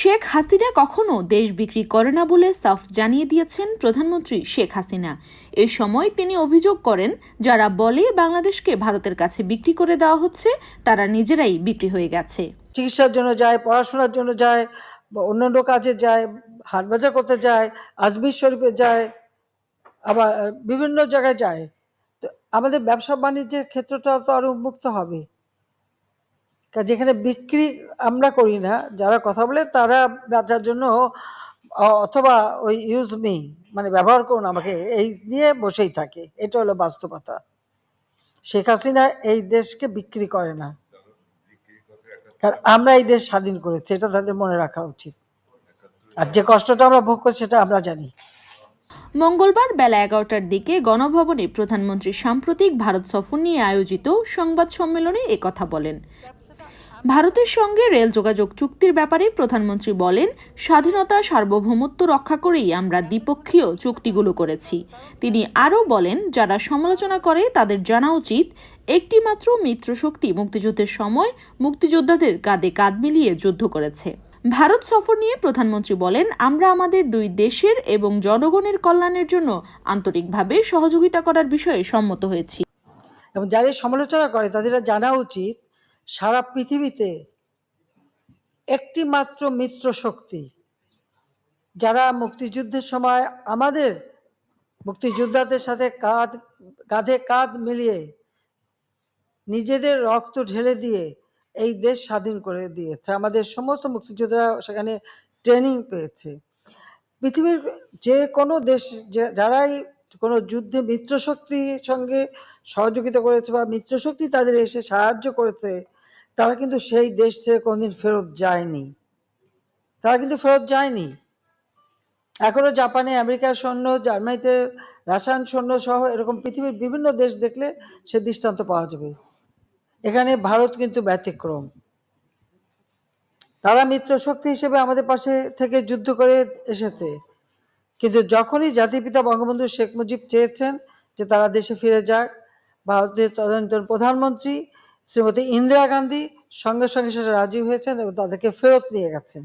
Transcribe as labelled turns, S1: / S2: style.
S1: শেখ হাসিনা কখনো দেশ বিক্রি করে না বলে সাফ জানিয়ে দিয়েছেন প্রধানমন্ত্রী শেখ হাসিনা। এ সময় তিনি অভিযোগ করেন, যারা বলে বাংলাদেশকে ভারতের কাছে বিক্রি করে দেওয়া হচ্ছে, তারা নিজেরাই বিক্রি হয়ে গেছে।
S2: চিকিৎসার জন্য যায়, পড়াশোনার জন্য যায় অন্যান্য কাজে যায়, হাট বাজার করতে যায়, আজমির শরীফে যায়, আবার বিভিন্ন জায়গায় যায়। তো আমাদের ব্যবসা বাণিজ্যের ক্ষেত্রটা তো আরও উন্মুক্ত হবে। যেখানে বিক্রি আমরা করি না। যারা কথা বলে তারা বেচার জন্য অথবা ওই ইউজ মি মানে ব্যবহার করুন আমাকে, এই নিয়ে বসেই থাকে। এটা হলো বাস্তবতা। শেখ হাসিনা এই দেশকে বিক্রি করে না। কারণ আমরা এই দেশ স্বাধীন করেছি, এটা তাদের মনে রাখা উচিত। আর যে কষ্টটা আমরা ভোগ করছি সেটা আমরা জানি।
S1: মঙ্গলবার বেলা এগারোটার দিকে গণভবনে প্রধানমন্ত্রী সাম্প্রতিক ভারত সফর নিয়ে আয়োজিত সংবাদ সম্মেলনে একথা বলেন। ভারতের সঙ্গে রেল যোগাযোগ চুক্তির ব্যাপারে প্রধানমন্ত্রী বলেন, স্বাধীনতা, সার্বভৌমত্ব রক্ষা করেই আমরা দ্বিপক্ষীয় চুক্তিগুলো করেছি। তিনি আরও বলেন, যারা সমালোচনা করে তাদের জানা উচিত একটি একটিমাত্র মিত্রশক্তি মুক্তিযুদ্ধের সময় মুক্তিযোদ্ধাদের কাঁধে কাঁধ মিলিয়ে যুদ্ধ করেছে। ভারত সফর নিয়ে প্রধানমন্ত্রী বলেন, আমরা আমাদের দুই দেশের এবং জনগণের কল্যাণের জন্য আন্তরিকভাবে সহযোগিতা করার বিষয়ে সম্মত হয়েছি।
S2: এবং এই সমালোচনা করে তাদের জানা উচিত সারা পৃথিবীতে একটি মাত্র মিত্র শক্তি, যারা মুক্তিযুদ্ধের সময় আমাদের মুক্তিযোদ্ধাদের সাথে কাঁধ, কাঁধে কাঁধ মিলিয়ে নিজেদের রক্ত ঢেলে দিয়ে এই দেশ স্বাধীন করে দিয়েছে। আমাদের সমস্ত মুক্তিযোদ্ধারা সেখানে ট্রেনিং পেয়েছে। পৃথিবীর যে কোনো দেশ যারাই কোনো যুদ্ধে মিত্রশক্তির সঙ্গে সহযোগিতা করেছে বা মিত্রশক্তি তাদের এসে সাহায্য করেছে তারা কিন্তু সেই দেশ থেকে কোনদিন ফেরত যায়নি। তারা কিন্তু ফেরত যায়নি। এখনও জাপানে, আমেরিকার সৈন্য, জার্মানিতে রাশিয়ান সৈন্য সহ এরকম পৃথিবীর বিভিন্ন দেশ দেখলে সে দৃষ্টান্ত পাওয়া যাবে। এখানে ভারত কিন্তু ব্যতিক্রম। তারা মিত্র শক্তি হিসেবে আমাদের পাশে থেকে যুদ্ধ করে এসেছে। কিন্তু যখনই জাতিপিতা বঙ্গবন্ধু শেখ মুজিব চেয়েছেন যে তারা দেশে ফিরে যাক, ভারতের তদানীন্তন প্রধানমন্ত্রী শ্রীমতী ইন্দিরা গান্ধী সঙ্গে সঙ্গে সেটা রাজি হয়েছেন এবং তাদেরকে ফেরত নিয়ে গেছেন।